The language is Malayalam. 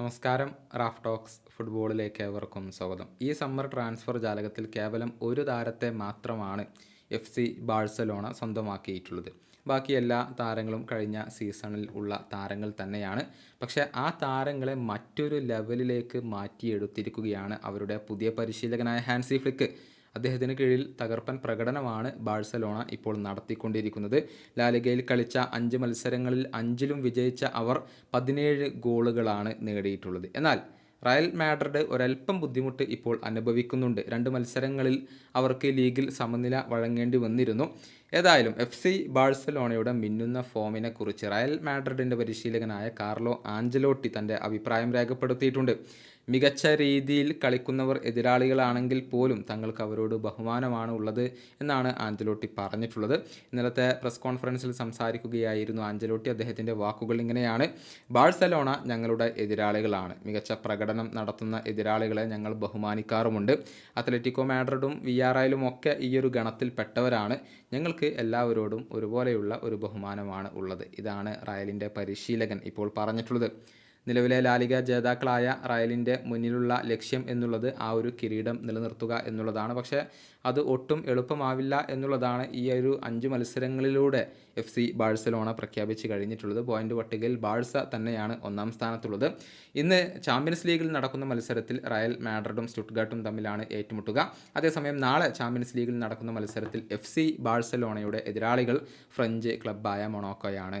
നമസ്കാരം റാഫ് ടോക്സ് ഫുട്ബോളിലേക്ക് ഏവർക്കും സ്വാഗതം. ഈ സമ്മർ ട്രാൻസ്ഫർ ജാലകത്തിൽ കേവലം ഒരു താരത്തെ മാത്രമാണ് എഫ് സി ബാഴ്സലോണ സ്വന്തമാക്കിയിട്ടുള്ളത്. ബാക്കി എല്ലാ താരങ്ങളും കഴിഞ്ഞ സീസണിൽ ഉള്ള താരങ്ങൾ തന്നെയാണ്. പക്ഷേ ആ താരങ്ങളെ മറ്റൊരു ലെവലിലേക്ക് മാറ്റിയെടുത്തിരിക്കുകയാണ് അവരുടെ പുതിയ പരിശീലകനായ ഹാൻസി ഫ്ലിക്ക്. അദ്ദേഹത്തിന് കീഴിൽ തകർപ്പൻ പ്രകടനമാണ് ബാഴ്സലോണ ഇപ്പോൾ നടത്തിക്കൊണ്ടിരിക്കുന്നത്. ലാലിഗയിൽ കളിച്ച അഞ്ച് മത്സരങ്ങളിൽ അഞ്ചിലും വിജയിച്ച അവർ പതിനേഴ് ഗോളുകളാണ് നേടിയിട്ടുള്ളത്. എന്നാൽ റയൽ മാഡ്രിഡ് ഒരൽപ്പം ബുദ്ധിമുട്ട് ഇപ്പോൾ അനുഭവിക്കുന്നുണ്ട്. രണ്ട് മത്സരങ്ങളിൽ അവർക്ക് ലീഗിൽ സമനില വഴങ്ങേണ്ടി വന്നിരുന്നു. ഏതായാലും എഫ് സി ബാഴ്സലോണയുടെ മിന്നുന്ന ഫോമിനെ കുറിച്ച് റയൽ മാഡ്രിഡിന്റെ പരിശീലകനായ കാർലോ ആഞ്ചലോട്ടി തന്റെ അഭിപ്രായം രേഖപ്പെടുത്തിയിട്ടുണ്ട്. മികച്ച രീതിയിൽ കളിക്കുന്നവർ എതിരാളികളാണെങ്കിൽ പോലും തങ്ങൾക്ക് അവരോട് ബഹുമാനമാണ് ഉള്ളത് എന്നാണ് ആഞ്ചലോട്ടി പറഞ്ഞിട്ടുള്ളത്. ഇന്നലത്തെ പ്രസ് കോൺഫറൻസിൽ സംസാരിക്കുകയായിരുന്നു ആഞ്ചലോട്ടി. അദ്ദേഹത്തിന്റെ വാക്കുകൾ ഇങ്ങനെയാണ്. ബാഴ്സലോണ ഞങ്ങളുടെ എതിരാളികളാണ്. മികച്ച പ്രകടനം നടത്തുന്ന എതിരാളികളെ ഞങ്ങൾ ബഹുമാനിക്കാറുമുണ്ട്. അത്ലറ്റിക്കോ മാഡ്രിഡും വി ആർ ഐയിലും ഒക്കെ ഈയൊരു ഗണത്തിൽപ്പെട്ടവരാണ്. ഞങ്ങൾക്ക് എല്ലാവരോടും ഒരുപോലെയുള്ള ഒരു ബഹുമാനമാണ് ഉള്ളത്. ഇതാണ് റയലിന്റെ പരിശീലകൻ ഇപ്പോൾ പറഞ്ഞിട്ടുള്ളത്. നിലവിലെ ലാലിക ജേതാക്കളായ റയലിന്റെ മുന്നിലുള്ള ലക്ഷ്യം എന്നുള്ളത് ആ ഒരു കിരീടം നിലനിർത്തുക എന്നുള്ളതാണ്. പക്ഷേ അത് ഒട്ടും എളുപ്പമാവില്ല എന്നുള്ളതാണ് ഈ ഒരു അഞ്ച് മത്സരങ്ങളിലൂടെ എഫ് സി ബാഴ്സലോണ പ്രഖ്യാപിച്ച് കഴിഞ്ഞിട്ടുള്ളത്. പോയിന്റ് പട്ടികയിൽ ബാഴ്സ തന്നെയാണ് ഒന്നാം സ്ഥാനത്തുള്ളത്. ഇന്ന് ചാമ്പ്യൻസ് ലീഗിൽ നടക്കുന്ന മത്സരത്തിൽ റയൽ മാഡ്രിഡും സ്റ്റുട്ട്ഗാർട്ടും തമ്മിലാണ് ഏറ്റുമുട്ടുക. അതേസമയം നാളെ ചാമ്പ്യൻസ് ലീഗിൽ നടക്കുന്ന മത്സരത്തിൽ എഫ് സി ബാഴ്സലോണയുടെ എതിരാളികൾ ഫ്രഞ്ച് ക്ലബ്ബായ മൊണോക്കോയാണ്.